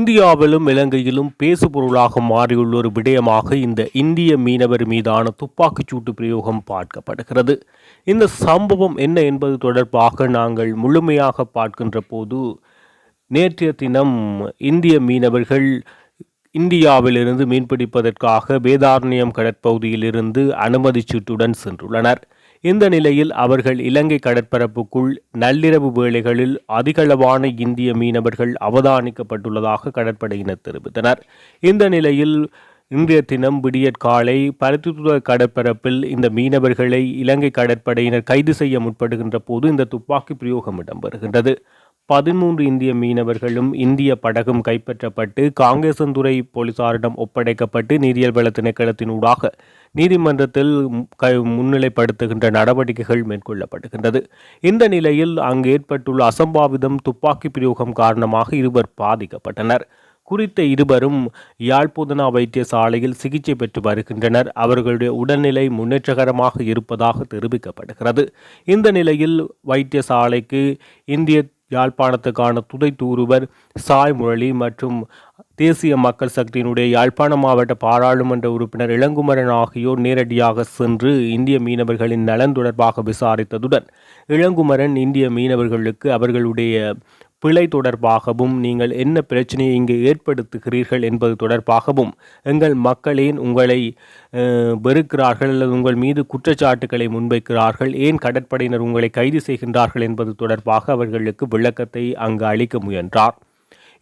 இந்தியாவிலும் இலங்கையிலும் பேசுபொருளாக மாறியுள்ள ஒரு விடயமாக இந்த இந்திய மீனவர் மீதான துப்பாக்கிச்சூட்டு பிரயோகம் பார்க்கப்படுகிறது. இந்த சம்பவம் என்ன என்பது தொடர்பாக நாங்கள் முழுமையாக பார்க்கின்ற போது நேற்றைய தினம் இந்திய மீனவர்கள் இந்தியாவிலிருந்து மீன்பிடிப்பதற்காக வேதாரண்யம் கடற்பகுதியிலிருந்து அனுமதி சீட்டுடன் சென்றுள்ளனர். இந்த நிலையில் அவர்கள் இலங்கை கடற்பரப்புக்குள் நள்ளிரவு வேளைகளில் அதிகளவான இந்திய மீனவர்கள் அவதானிக்கப்பட்டுள்ளதாக கடற்படையினர் தெரிவித்தனர். இந்த நிலையில் இன்றைய தினம் விடியற்காலை பருத்தித்துறை கடற்பரப்பில் இந்த மீனவர்களை இலங்கை கடற்படையினர் கைது செய்ய முற்படுகின்ற போது இந்த துப்பாக்கி பிரயோகம் இடம்பெறுகின்றது. பதிமூன்று இந்திய மீனவர்களும் இந்திய படகும் கைப்பற்றப்பட்டு காங்கேசந்துறை போலீசாரிடம் ஒப்படைக்கப்பட்டு நீரியல் வள திணைக்களத்தினூடாக நீதிமன்றத்தில் முன்னிலைப்படுத்துகின்ற நடவடிக்கைகள் மேற்கொள்ளப்படுகின்றது. இந்த நிலையில் அங்கு ஏற்பட்டுள்ள அசம்பாவிதம் துப்பாக்கி பிரயோகம் காரணமாக இருவர் பாதிக்கப்பட்டனர். குறித்த இருவரும் யாழ்ப்புதனா வைத்தியசாலையில் சிகிச்சை பெற்று வருகின்றனர். அவர்களுடைய உடல்நிலை முன்னேற்றகரமாக இருப்பதாக தெரிவிக்கப்படுகிறது. இந்த நிலையில் வைத்தியசாலைக்கு இந்திய யாழ்ப்பாணத்துக்கான துதை தூருவர் சாய் முரளி மற்றும் தேசிய மக்கள் சக்தியினுடைய யாழ்ப்பாண மாவட்ட பாராளுமன்ற உறுப்பினர் இளங்குமரன் ஆகியோர் நேரடியாக சென்று இந்திய மீனவர்களின் நலன் தொடர்பாக விசாரித்ததுடன் இளங்குமரன் இந்திய மீனவர்களுக்கு அவர்களுடைய பிழை தொடர்பாகவும் நீங்கள் என்ன பிரச்சனையை இங்கு ஏற்படுத்துகிறீர்கள் என்பது தொடர்பாகவும் எங்கள் மக்களேன் உங்களை வெறுக்கிறார்கள் அல்லது உங்கள் மீது குற்றச்சாட்டுக்களை முன்வைக்கிறார்கள். ஏன் கடற்படையினர் உங்களை கைது செய்கின்றார்கள் என்பது தொடர்பாக அவர்களுக்கு விளக்கத்தை அங்கு அளிக்க முயன்றார்.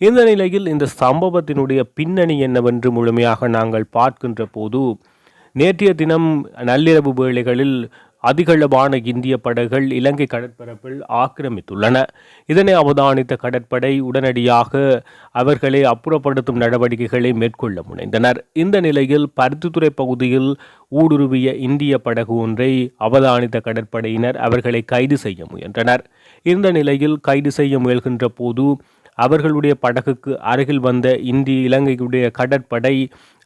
இந்த நிலையில் இந்த சம்பவத்தினுடைய பின்னணி என்னவென்று முழுமையாக நாங்கள் பார்க்கின்ற போது நேற்றைய தினம் நள்ளிரவு வேளைகளில் அதிகளவான இந்திய படகுகள் இலங்கை கடற்பரப்பில் ஆக்கிரமித்துள்ளன. இதனை அவதானித்த கடற்படை உடனடியாக அவர்களை அப்புறப்படுத்தும் நடவடிக்கைகளை மேற்கொள்ள முனைந்தனர். இந்த நிலையில் பருத்தித்துறை பகுதியில் ஊடுருவிய இந்திய படகு ஒன்றை அவதானித்த கடற்படையினர் அவர்களை கைது செய்ய முயன்றனர். இந்த நிலையில் கைது செய்ய முயல்கின்ற போது அவர்களுடைய படகுக்கு அருகில் வந்த இந்திய இலங்கையுடைய கடற்படை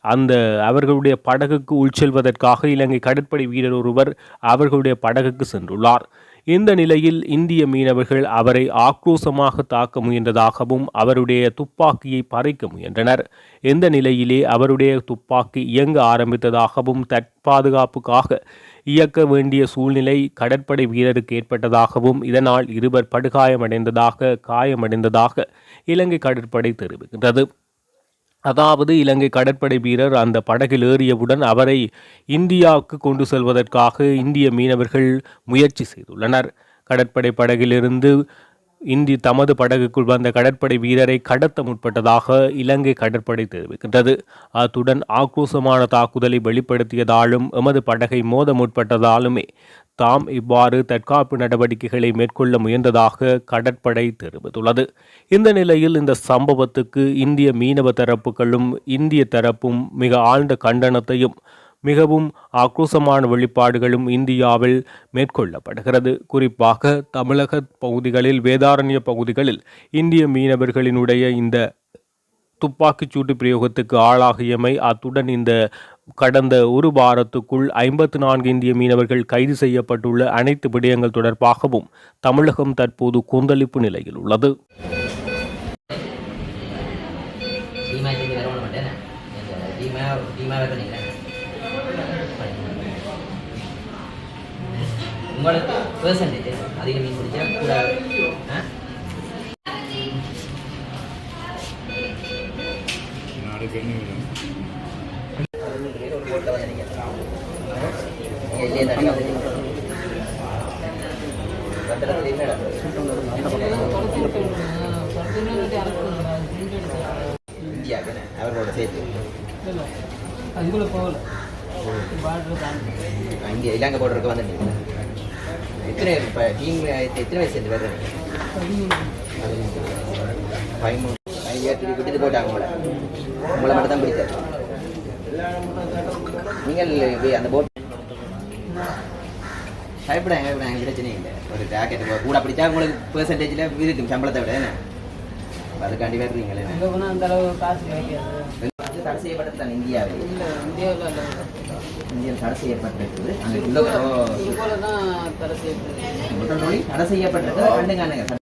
அந்த அவர்களுடைய படகுக்கு உள்செல்வதற்காக இலங்கை கடற்படை வீரர் ஒருவர் அவர்களுடைய படகுக்கு சென்றுள்ளார். இந்த நிலையில் இந்திய மீனவர்கள் அவரை ஆக்ரோஷமாக தாக்க முயன்றதாகவும் அவருடைய துப்பாக்கியை பறிக்க முயன்றனர். இந்த நிலையிலே அவருடைய துப்பாக்கி இயங்க ஆரம்பித்ததாகவும் தற்பாதுகாப்புக்காக இயக்க வேண்டிய சூழ்நிலை கடற்படை வீரருக்கு ஏற்பட்டதாகவும் இதனால் இருவர் படுகாயமடைந்ததாக காயமடைந்ததாக இலங்கை கடற்படை தெரிவிக்கின்றது. அதாவது இலங்கை கடற்படை வீரர் அந்த படகில் ஏறியவுடன் அவரை இந்தியாவுக்கு கொண்டு செல்வதற்காக இந்திய மீனவர்கள் முயற்சி செய்துள்ளனர். கடற்படை படகிலிருந்து இந்தி தமது படகுக்குள் வந்த கடற்படை வீரரை கடத்த முற்பட்டதாக இலங்கை கடற்படை தெரிவிக்கின்றது. அத்துடன் ஆக்ரோஷமான தாக்குதலை வெளிப்படுத்தியதாலும் எமது படகை மோத முற்பட்டதாலுமே தாம் இவ்வாறு தற்காப்பு நடவடிக்கைகளை மேற்கொள்ள முயன்றதாக கடற்படை தெரிவித்துள்ளது. இந்த நிலையில் இந்த சம்பவத்துக்கு இந்திய மீனவ தரப்புகளும் இந்திய தரப்பும் மிக ஆழ்ந்த கண்டனத்தையும் மிகவும் ஆக்ரோஷமான வெளிப்பாடுகளும் இந்தியாவில் மேற்கொள்ளப்படுகிறது. குறிப்பாக தமிழக பகுதிகளில் வேதாரண்ய பகுதிகளில் இந்திய மீனவர்களினுடைய இந்த துப்பாக்கிச்சூட்டு பிரயோகத்துக்கு ஆளாகியமை அத்துடன் இந்த கடந்த ஒரு வாரத்துக்குள் ஐம்பத்து நான்கு இந்திய மீனவர்கள் கைது செய்யப்பட்டுள்ள அனைத்து விடயங்கள் தொடர்பாகவும் தமிழகம் தற்போது கொந்தளிப்பு நிலையில் உள்ளது. உங்களுக்கு பெர்சன்டேஜ் அதிக மீன் பிடிச்சா கூட அவர்களோட சேர்த்து அதுக்குள்ள போகல பார்டர் இலங்கை போடுறதுக்கு வந்துட்டு எத்தனை இப்போ டீம் எத்தனை வயசு சேர்ந்து வேறு பதிமூணு. ஐயாயிரத்தி விட்டுட்டு போட்டாங்க உங்களை உங்களை மட்டும் தான் பிடிச்சார் நீங்கள் அந்த போட் பயப்படாங்க பயப்படாங்க பிரச்சனை இல்லை. ஒரு ஜாக்கெட் கூட பிடிச்சா உங்களுக்கு பெர்சன்டேஜில் இருக்கும் சம்பளத்தை விட என்ன? அதுக்காண்டி வருவீங்களே அந்த அளவு காசு கிடைக்காது. தடை செய்யப்பட்டது தான் இந்தியாவில் இல்லை. இந்தியாவில் இந்தியா தடை செய்யப்பட்டிருக்குது. அங்கே உள்ள தடை நோய் தடை செய்யப்பட்டது கண்டுங்கானுங்க அப்போ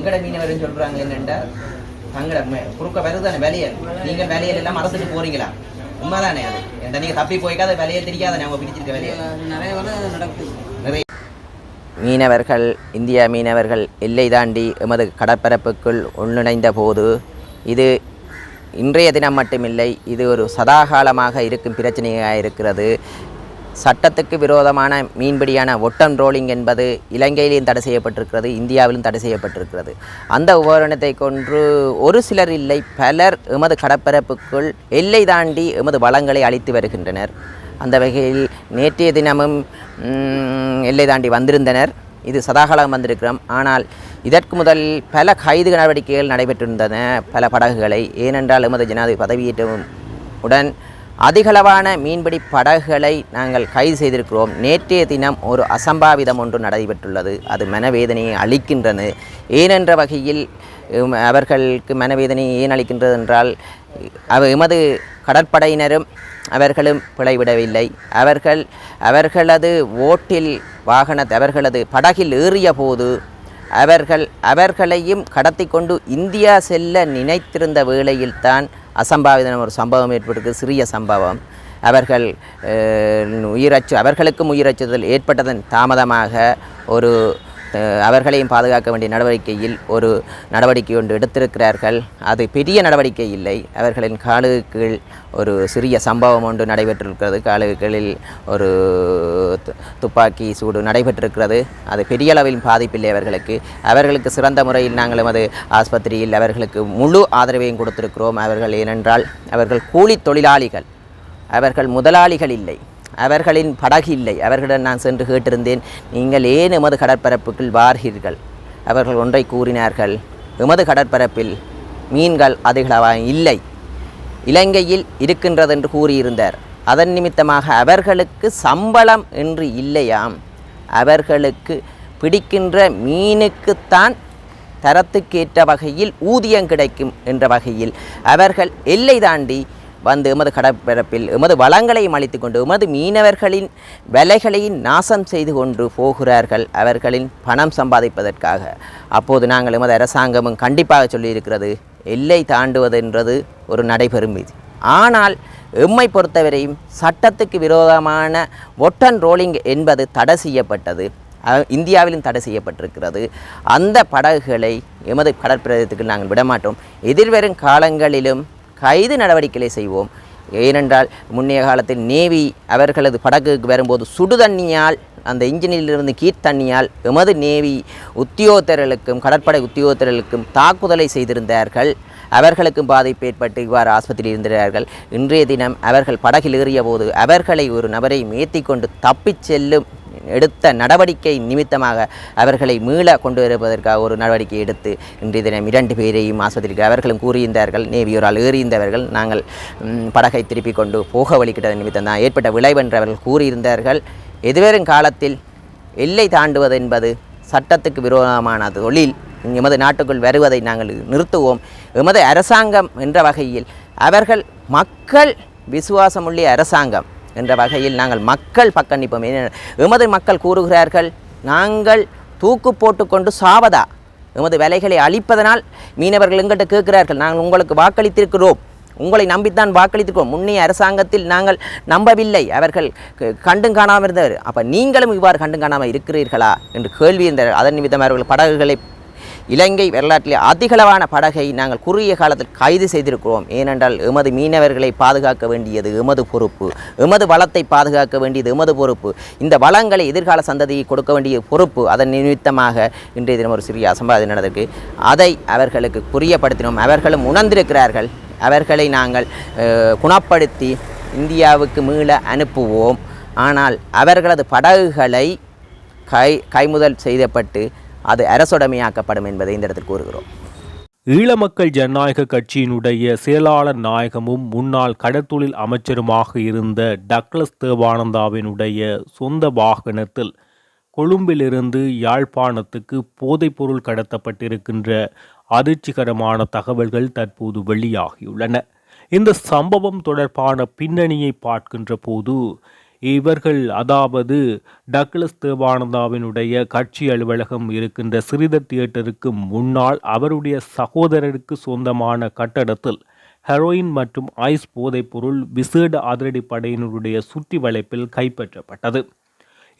எங்கட மீனவர்னு சொல்கிறாங்க என்னென்னா தங்களை மே- குறுக்க வருதானே வேலையல் நீங்க வேலையல் எல்லாம் மறந்துட்டு போறீங்களா? உண்மைதானே அது? எந்த நீங்க தப்பி போய்க்காத வேலையை தெரியாத அவங்க பிடிச்சிருக்க வேலையை? நிறைய வேலை நடக்குது. நிறைய. மீனவர்கள் இந்திய மீனவர்கள் எல்லை தாண்டி எமது கடற்பரப்புக்குள் உள்நுழைந்த போது இது இன்றைய தினம் மட்டுமில்லை இது ஒரு சதாகாலமாக இருக்கும் பிரச்சனையாக இருக்கிறது. சட்டத்துக்கு விரோதமான மீன்பிடியான ஒட்டன் ரோலிங் என்பது இலங்கையிலும் தடை செய்யப்பட்டிருக்கிறது இந்தியாவிலும் தடை செய்யப்பட்டிருக்கிறது. அந்த உபகரணத்தை கொன்று ஒரு சிலர் இல்லை பலர் எமது கடற்பரப்புக்குள் எல்லை தாண்டி எமது வளங்களை அளித்து வருகின்றனர். அந்த வகையில் நேற்றைய தினமும் எல்லை தாண்டி வந்திருந்தனர். இது சதாகாலம் வந்திருக்கிறோம். ஆனால் இதற்கு முதல் பல கைது நடவடிக்கைகள் நடைபெற்றிருந்தன பல படகுகளை. ஏனென்றால் எமது ஜனாதிபதி பதவியேற்றவும் உடன் அதிகளவான மீன்பிடி படகுகளை நாங்கள் கைது செய்திருக்கிறோம். நேற்றைய தினம் ஒரு அசம்பாவிதம் ஒன்று நடைபெற்றுள்ளது. அது மனவேதனையை அளிக்கின்றது. ஏனென்ற வகையில் அவர்களுக்கு மனவேதனையை ஏன் அளிக்கின்றது என்றால் அவ எமது கடற்படையினரும் அவர்களும் பிழைவிடவில்லை. அவர்கள் அவர்களது ஓட்டில் வாகன அவர்களது படகில் ஏறிய போது அவர்கள் அவர்களையும் கடத்தி கொண்டு இந்தியா செல்ல நினைத்திருந்த வேளையில்தான் அசம்பாவிதம் ஒரு சம்பவம் ஏற்பட்டிருக்கு சிறிய சம்பவம். அவர்கள் உயிரச்சு அவர்களுக்கும் உயிரச்சுதல் ஏற்பட்டதன் தாமதமாக ஒரு அவர்களையும் பாதுகாக்க வேண்டிய நடவடிக்கையில் ஒரு நடவடிக்கை ஒன்று எடுத்திருக்கிறார்கள். அது பெரிய நடவடிக்கை இல்லை. அவர்களின் காலுக்கு ஒரு சிறிய சம்பவம் ஒன்று நடைபெற்றிருக்கிறது. காலுகளில் ஒரு து- துப்பாக்கி சூடு நடைபெற்றிருக்கிறது. அது பெரிய அளவில் பாதிப்பில்லை அவர்களுக்கு. அவர்களுக்கு சிறந்த முறையில் நாங்கள் எமது ஆஸ்பத்திரியில் அவர்களுக்கு முழு ஆதரவையும் கொடுத்திருக்கிறோம். அவர்கள் ஏனென்றால் அவர்கள் கூலி தொழிலாளிகள். அவர்கள் முதலாளிகள் இல்லை. அவர்களின் படகு இல்லை அவர்களிடம் நான் சென்று கேட்டிருந்தேன் நீங்கள் ஏன் எமது கடற்பரப்புக்குள் வார்கிறீர்கள் அவர்கள் ஒன்றை கூறினார்கள் எமது கடற்பரப்பில் மீன்கள் அதிகளவாக இல்லை. இலங்கையில் இருக்கின்றது என்று கூறியிருந்தார். அதன் நிமித்தமாக அவர்களுக்கு சம்பளம் என்று இல்லையாம். அவர்களுக்கு பிடிக்கின்ற மீனுக்குத்தான் தரத்துக்கேற்ற வகையில் ஊதியம் கிடைக்கும் என்ற வகையில். அவர்கள் எல்லை தாண்டி வந்து எமது கடற்பரப்பில் எமது வளங்களையும் அழித்து கொண்டு எமது மீனவர்களின் விலைகளையும் நாசம் செய்து கொண்டு போகிறார்கள். அவர்களின் பணம் சம்பாதிப்பதற்காக. அப்போது நாங்கள் எமது அரசாங்கமும் கண்டிப்பாக சொல்லியிருக்கிறது எல்லை தாண்டுவதென்றது ஒரு நடைபெறும் விதி. ஆனால் எம்மை பொறுத்தவரையும் சட்டத்துக்கு விரோதமான ஒட்டன் ரோலிங் என்பது தடை செய்யப்பட்டது. இந்தியாவிலும் தடை செய்யப்பட்டிருக்கிறது. அந்த படகுகளை எமது கடற்பிரதேசத்துக்கு நாங்கள் விடமாட்டோம். எதிர்வரும் காலங்களிலும் கைது நடவடிக்கைகளை செய்வோம். ஏனென்றால் முன்னைய காலத்தில் நேவி அவர்களது படகுக்கு வரும்போது சுடு தண்ணியால் அந்த இன்ஜினிலிருந்து கீட் எமது நேவி உத்தியோகத்தர்களுக்கும் கடற்படை உத்தியோகத்தர்களுக்கும் தாக்குதலை செய்திருந்தார்கள். அவர்களுக்கும் பாதிப்பு ஏற்பட்டு இவ்வாறு ஆஸ்பத்திரியில் இருந்தார்கள் இன்றைய தினம் அவர்கள் படகில் ஏறிய போது அவர்களை ஒரு நபரை மேத்தி கொண்டு தப்பிச் செல்லும் எடுத்த நடவடிக்கை நிமித்தமாக அவர்களை மீள கொண்டு வருவதற்காக ஒரு நடவடிக்கை எடுத்து இன்றைய தினம் இரண்டு பேரையும் ஆஸ்பத்திரிக்கு அவர்களும் கூறியிருந்தார்கள். நேவியோரால் ஏறியிருந்தவர்கள் நாங்கள் படகை திருப்பி கொண்டு போக வழிகிட்டதன் நிமித்தம் தான் ஏற்பட்ட விளைவென்று அவர்கள் கூறியிருந்தார்கள். எதிர்வரும் காலத்தில் எல்லை தாண்டுவது என்பது சட்டத்துக்கு விரோதமான தொழில். எமது நாட்டுக்குள் வருவதை நாங்கள் நிறுத்துவோம். எமது அரசாங்கம் என்ற வகையில் அவர்கள் மக்கள் விசுவாசமுள்ள அரசாங்கம். என்ற வகையில் நாங்கள் மக்கள் பக்கணிப்போம். எமது மக்கள் கூறுகிறார்கள் நாங்கள் தூக்கு போட்டுக்கொண்டு சாவதா? எமது வேலைகளை அழிப்பதனால்? மீனவர்கள் எங்கள்கிட்ட கேட்கிறார்கள் நாங்கள் உங்களுக்கு வாக்களித்திருக்கிறோம். உங்களை நம்பித்தான் வாக்களித்திருக்கிறோம். முன்னைய அரசாங்கத்தில் நாங்கள் நம்பவில்லை. அவர்கள் கண்டும் காணாமல் இருந்தவர். அப்போ நீங்களும் இவ்வாறு கண்டும் காணாமல் இருக்கிறீர்களா? என்று கேள்வி இருந்தார் அதன் நிமித்தம் அவர்கள் படகுகளை இலங்கை வரலாற்றிலே அதிகளவான படகை நாங்கள் குறுகிய காலத்தில் கைது செய்திருக்கிறோம். ஏனென்றால் எமது மீனவர்களை பாதுகாக்க வேண்டியது எமது பொறுப்பு. எமது வளத்தை பாதுகாக்க வேண்டியது எமது பொறுப்பு. இந்த வளங்களை எதிர்கால சந்ததியை கொடுக்க வேண்டிய பொறுப்பு அதன் நிமித்தமாக இன்றைய தினம் ஒரு சிறிய அசம்பாதி நடந்திருக்கு. அதை அவர்களுக்கு புரியப்படுத்தினோம். அவர்களும் உணர்ந்திருக்கிறார்கள். அவர்களை நாங்கள் குணப்படுத்தி இந்தியாவுக்கு மீள அனுப்புவோம். ஆனால் அவர்களது படகுகளை கை கைமுதல் செய்யப்பட்டு அது அரசுடைமையாக்கப்படும் என்பதை இந்த இடத்தில் கூறுகிறோம். ஈழ மக்கள் ஜனநாயக கட்சியினுடைய செயலாளர் நாயகமும் முன்னாள் கடற்தொழில் அமைச்சருமாக இருந்த டக்ளஸ் தேவானந்தாவினுடைய சொந்த வாகனத்தில் கொழும்பிலிருந்து யாழ்ப்பாணத்துக்கு போதைப்பொருள் கடத்தப்பட்டிருக்கின்ற அதிர்ச்சிகரமான தகவல்கள் தற்போது வெளியாகியுள்ளன. இந்த சம்பவம் தொடர்பான பின்னணியை பார்க்கின்ற போது இவர்கள் அதாவது டக்ளஸ் தேவானந்தாவினுடைய கட்சி அலுவலகம் இருக்கின்ற ஸ்ரீதர் தியேட்டருக்கு முன்னால் அவருடைய சகோதரருக்கு சொந்தமான கட்டடத்தில் ஹெரோயின் மற்றும் ஐஸ் போதைப்பொருள் விசேட அதிரடிப்படையினருடைய சுற்றி வளைப்பில் கைப்பற்றப்பட்டது.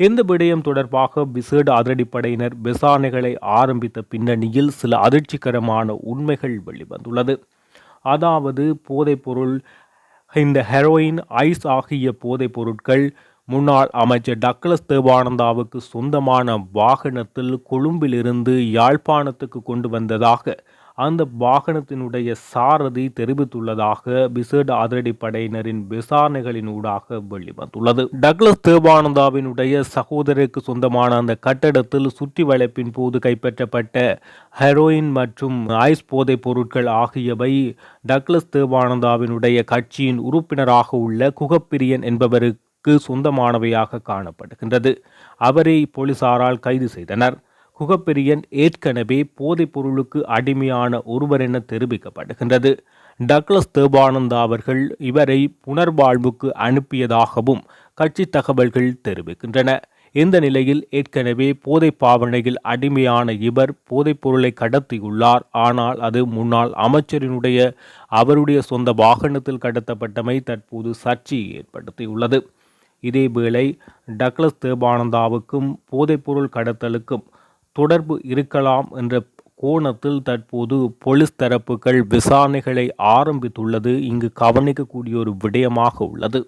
இந்த விடயம் தொடர்பாக விசேட அதிரடிப்படையினர் விசாரணைகளை ஆரம்பித்த பின்னணியில் சில அதிர்ச்சிகரமான உண்மைகள் வெளிவந்துள்ளது. அதாவது போதைப்பொருள் இந்த ஹெரோயின் ஐஸ் ஆகிய போதைப் பொருட்கள் முன்னாள் அமைச்சர் டக்ளஸ் தேவானந்தாவுக்கு சொந்தமான வாகனத்தில் கொழும்பிலிருந்து யாழ்ப்பாணத்துக்கு கொண்டு வந்ததாக அந்த வாகனத்தினுடைய சாரதி தெரிவித்துள்ளதாக விசேட அதிரடிப்படையினரின் விசாரணைகளின் ஊடாக வெளிவந்துள்ளது. டக்ளஸ் தேவானந்தாவினுடைய சகோதரருக்கு சொந்தமான அந்த கட்டடத்தில் சுற்றி வளைப்பின் போது கைப்பற்றப்பட்ட ஹெரோயின் மற்றும் ஐஸ் போதைப் பொருட்கள் ஆகியவை டக்ளஸ் தேவானந்தாவினுடைய கட்சியின் உறுப்பினராக உள்ள குகப்பிரியன் என்பவருக்கு சொந்தமானவையாக காணப்படுகின்றது. அவரை போலீசாரால் கைது செய்தனர். குகப்பெரியன் ஏற்கனவே போதைப் பொருளுக்கு அடிமையான ஒருவர் என தெரிவிக்கப்படுகின்றது. டக்ளஸ் தேவானந்தா அவர்கள் இவரை புனர்வாழ்வுக்கு அனுப்பியதாகவும் கட்சி தகவல்கள் தெரிவிக்கின்றன. இந்த நிலையில் ஏற்கனவே போதை பாவனையில் அடிமையான இவர் போதைப் பொருளை கடத்தியுள்ளார். ஆனால் அது முன்னாள் அமைச்சரினுடைய அவருடைய சொந்த வாகனத்தில் கடத்தப்பட்டமை தற்போது சர்ச்சையை ஏற்படுத்தியுள்ளது. இதேவேளை டக்ளஸ் தேவானந்தாவுக்கும் போதைப்பொருள் கடத்தலுக்கும் தொடர்பு இருக்கலாம் என்ற கோணத்தில் தற்போது போலீஸ் தரப்புகள் விசாரணைகளை ஆரம்பித்துள்ளது. இங்கு கவனிக்கக்கூடிய ஒரு விடயமாக உள்ளது.